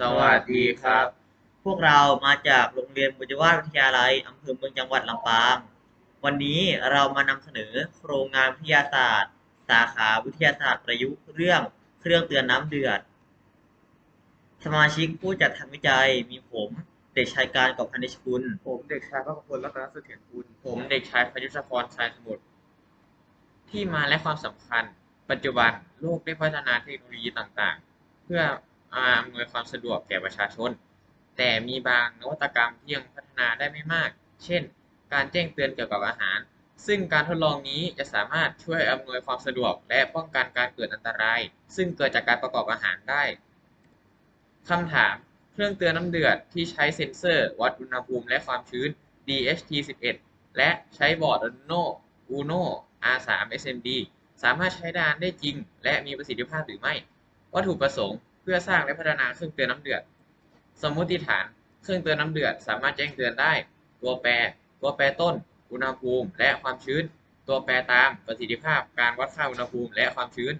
สวัสดีครับ พวกเรามาจากโรงเรียนบุญวาทวิทยาลัยอำเภอเมืองจังหวัดลำปาง วันนี้เรามานำเสนอโครงงานวิทยาศาสตร์ สาขาวิทยาศาสตร์ประยุกต์เรื่องเครื่องเตือนน้ำเดือด สมาชิกผู้จัดทำวิจัยมีผมเด็กชายการกับพันธิชกุล ผมเด็กชายพระพลรัตนเสถียรกุลผมเด็กชายพยุทธพรชายสมุทรที่มาและความสำคัญ ปัจจุบันโลกได้พัฒนาเทคโนโลยีต่างๆ เพื่อ อำนวยความสะดวกแก่ประชาชน แต่มีบางนวัตกรรมที่ยังพัฒนาได้ไม่มาก เช่น การแจ้งเตือนเกี่ยวกับอาหาร ซึ่งการทดลองนี้จะสามารถช่วยอำนวยความสะดวกและป้องกันการเกิดอันตราย ซึ่งเกิดจากการประกอบอาหารได้คำถาม เครื่องเตือนน้ำเดือดที่ใช้เซ็นเซอร์ วัดอุณหภูมิและความชื้น DHT11 และใช้บอร์ด Arduino Uno R3 SMD สามารถใช้งานได้จริง และมีประสิทธิภาพหรือไม่ วัตถุประสงค์ เพื่อสร้างและพัฒนาเครื่องเตือนน้ำเดือด สมมติฐาน เครื่องเตือนน้ำเดือด สามารถแจ้งเตือนได้ ตัวแปร ตัวแปรต้น อุณหภูมิ และความชื้น ตัวแปรตามประสิทธิภาพ การวัดค่าอุณหภูมิและความชื้น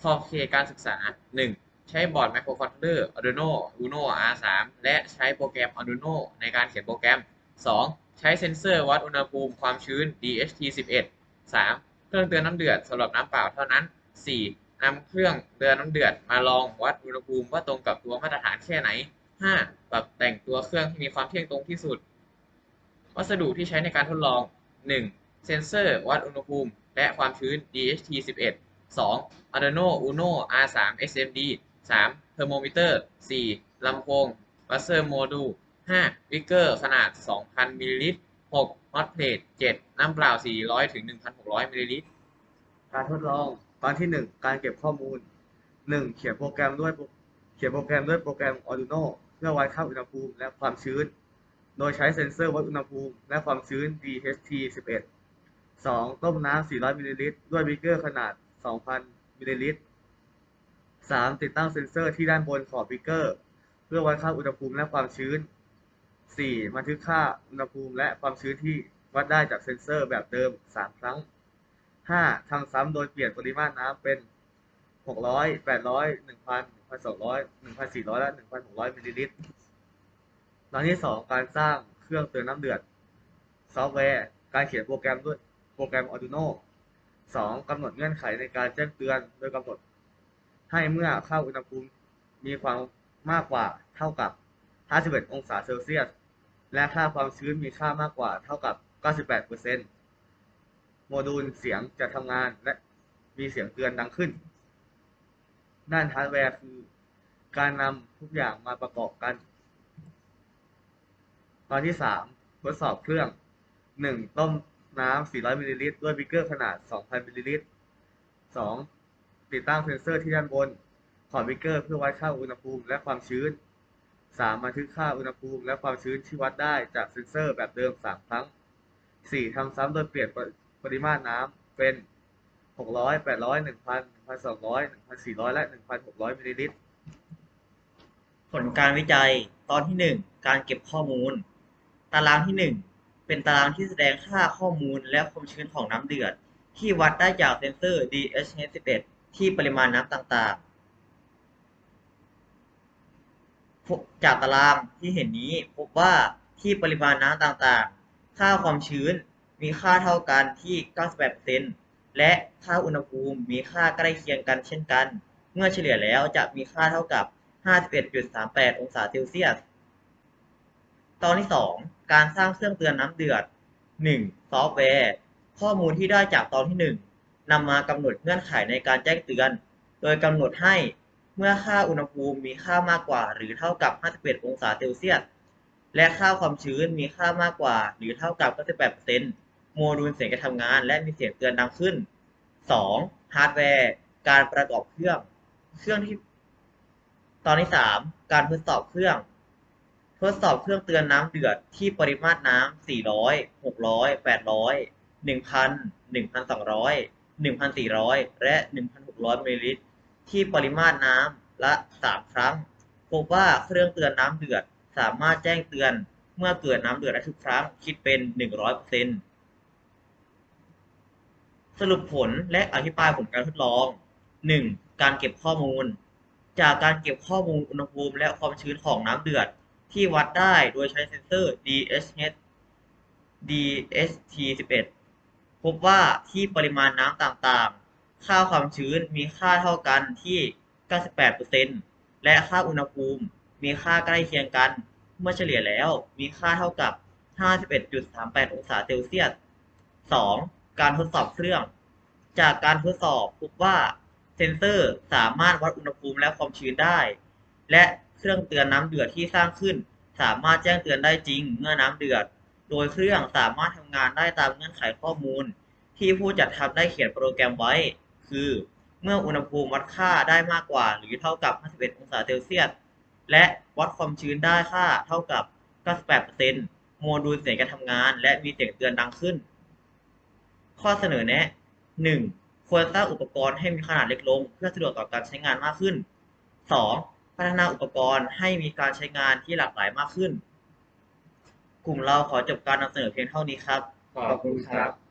ขอบเขตการศึกษา 1. ใช้บอร์ดไมโครคอนโทรลเลอร์ Arduino Uno R3 และใช้โปรแกรม Arduino ในการเขียนโปรแกรม 2. ใช้เซ็นเซอร์วัดอุณหภูมิความชื้น DHT11 3. เครื่องเตือนน้ำเดือดสำหรับน้ำเปล่าเท่านั้น 4. นำเครื่องเตือนน้ำเดือดมาลองวัดอุณหภูมิว่าตรงกับตัวมาตรฐานแค่ไหน 5. ปรับแต่งตัวเครื่องให้มีความเที่ยงตรงที่สุด วัสดุที่ใช้ในการทดลอง 1. เซ็นเซอร์วัดอุณหภูมิและความชื้น DHT11 2. Arduino Uno R3 SMD 3. เทอร์โมมิเตอร์ 4. ลำโพง Buzzer Module 5. วิกเกอร์ขนาด 2,000มิลลิลิตร 6. Hot Plate 7. น้ำเปล่า 400ถึง1,600มิลลิลิตร การทดลอง ตอนที่หนึ่งการเก็บข้อมูลหนึ่งเขียนโปรแกรมด้วยเขียนโปรแกรมด้วยโปรแกรม Arduino เพื่อวัดค่าอุณหภูมิและความชื้น โดยใช้เซ็นเซอร์วัดอุณหภูมิและความชื้น DHT11 2. ต้มน้ำ 400มิลลิลิตรด้วยบีเกอร์ขนาด 2,000มิลลิลิตร 3. ติดตั้งเซ็นเซอร์ที่ด้านบนขอบบีเกอร์ เพื่อวัดค่าอุณหภูมิและความชื้น 4. บันทึกค่าอุณหภูมิและความชื้นที่วัดได้จากเซ็นเซอร์แบบเดิม 3 ครั้ง 5. ทำซ้ำโดยเปลี่ยนปริมาตรน้ำเป็น600 800 1,000 1,200 1,400และ1,600มิลลิลิตรตอนที่2การสร้างเครื่องเตือนน้ำเดือด ซอฟต์แวร์ การเขียนโปรแกรมด้วยโปรแกรม Arduino 2. กำหนดเงื่อนไขในการแจ้งเตือนโดยกำหนด ให้เมื่อค่าอุณหภูมิมีความมากกว่าเท่ากับ 51 องศาเซลเซียส และค่าความชื้นมีค่ามากกว่าเท่ากับ 98% โมดูลเสียงจะทำงานและมีเสียงเตือนดังขึ้น ด้านฮาร์ดแวร์คือ การนำทุกอย่างมาประกอบกัน ตอนที่ 3 ทดสอบเครื่อง 1. ต้มน้ำ 400มิลลิลิตรด้วยบิกเกอร์ขนาด 2,000มิลลิลิตร 2. ติดตั้งเซ็นเซอร์ที่ด้านบนขอบบิกเกอร์เพื่อวัดค่าอุณหภูมิและความชื้น 3. บันทึกค่าอุณหภูมิและความชื้นที่วัดได้จากเซ็นเซอร์แบบเดิม 3 ครั้ง 4. ทำซ้ำโดยเปลี่ยน ริมาตรน้ำเป็น 600 800 1,000 1,200 1,400 และ 1,600มิลลิลิตร ผลการวิจัยตอนที่ 1 การเก็บข้อมูล ตารางที่ 1 เป็นตารางที่แสดงค่าข้อมูลและความชื้นของน้ำเดือด ที่วัดได้จากเซ็นเซอร์ DHT11 ที่ปริมาณน้ำต่างๆ จากตารางที่เห็นนี้พบว่าที่ปริมาณน้ำต่างๆ ค่าความชื้น มีค่าเท่ากันที่ 98%และค่าอุณหภูมิมีค่าใกล้เคียงกันเช่นกัน เมื่อเฉลี่ยแล้วจะมีค่าเท่ากับ 51.38 องศาเซลเซียส ตอนที่ 2 การสร้างเครื่องเตือนน้ำเดือด 1. ซอฟต์แวร์ ข้อมูลที่ได้จากตอนที่ 1 นำมากำหนดเงื่อนไขในการแจ้งเตือน โดยกำหนดให้เมื่อค่าอุณหภูมิมีค่ามากกว่าหรือเท่ากับ 51 องศาเซลเซียส และค่าความชื้นมีค่ามากกว่าหรือเท่ากับ 98% โมดูลเสียงจะทำงาน และมีเสียงเตือนดังขึ้น 2. ฮาร์ดแวร์ การประกอบเครื่อง เครื่องที่ ตอนที่ 3 การทดสอบเครื่อง ทดสอบเครื่องเตือนน้ำเดือดที่ปริมาตรน้ำ400 600 800 1,000 1,200 1,400 และ 1,600มิลลิลิตร ที่ปริมาตรน้ำละ 3 ครั้ง พบว่าเครื่องเตือนน้ำเดือดสามารถแจ้งเตือนเมื่อเกิดน้ำเดือดได้ทุกครั้ง คิดเป็น 100% สรุปผลและอธิบายผลการทดลอง 1. การเก็บข้อมูล จากการเก็บข้อมูลอุณหภูมิและความชื้นของน้ำเดือด ที่วัดได้โดยใช้เซ็นเซอร์ DHS DHT11 พบว่าที่ปริมาณน้ำต่างๆ ค่าความชื้นมีค่าเท่ากันที่ 98%และค่าอุณหภูมิมีค่าใกล้เคียงกัน เมื่อเฉลี่ยแล้วมีค่าเท่ากับ 51.38 องศาเซลเซียส 2. การทดสอบเครื่อง จากการทดสอบพบว่าเซ็นเซอร์สามารถวัดอุณหภูมิและความชื้นได้ และเครื่องเตือนน้ำเดือดที่สร้างขึ้น สามารถแจ้งเตือนได้จริงเมื่อน้ำเดือด โดยเครื่องสามารถทำงานได้ตามเงื่อนไขข้อมูล ที่ผู้จัดทำได้เขียนโปรแกรมไว้ คือ เมื่ออุณหภูมิวัดค่าได้มากกว่า หรือเท่ากับ 51 องศาเซลเซียส และวัดความชื้นได้ค่าเท่ากับ 98%โมดูลเสียงการทำงาน และมีเสียงเตือนดังขึ้น ข้อเสนอแนะ 1. ควรสร้างอุปกรณ์ให้มีขนาดเล็กลง เพื่อสะดวกต่อการใช้งานมากขึ้น 2. พัฒนาอุปกรณ์ให้มีการใช้งานที่หลากหลายมากขึ้น กลุ่มเราขอจบการนำเสนอเพียงเท่านี้ครับ ขอบคุณครับ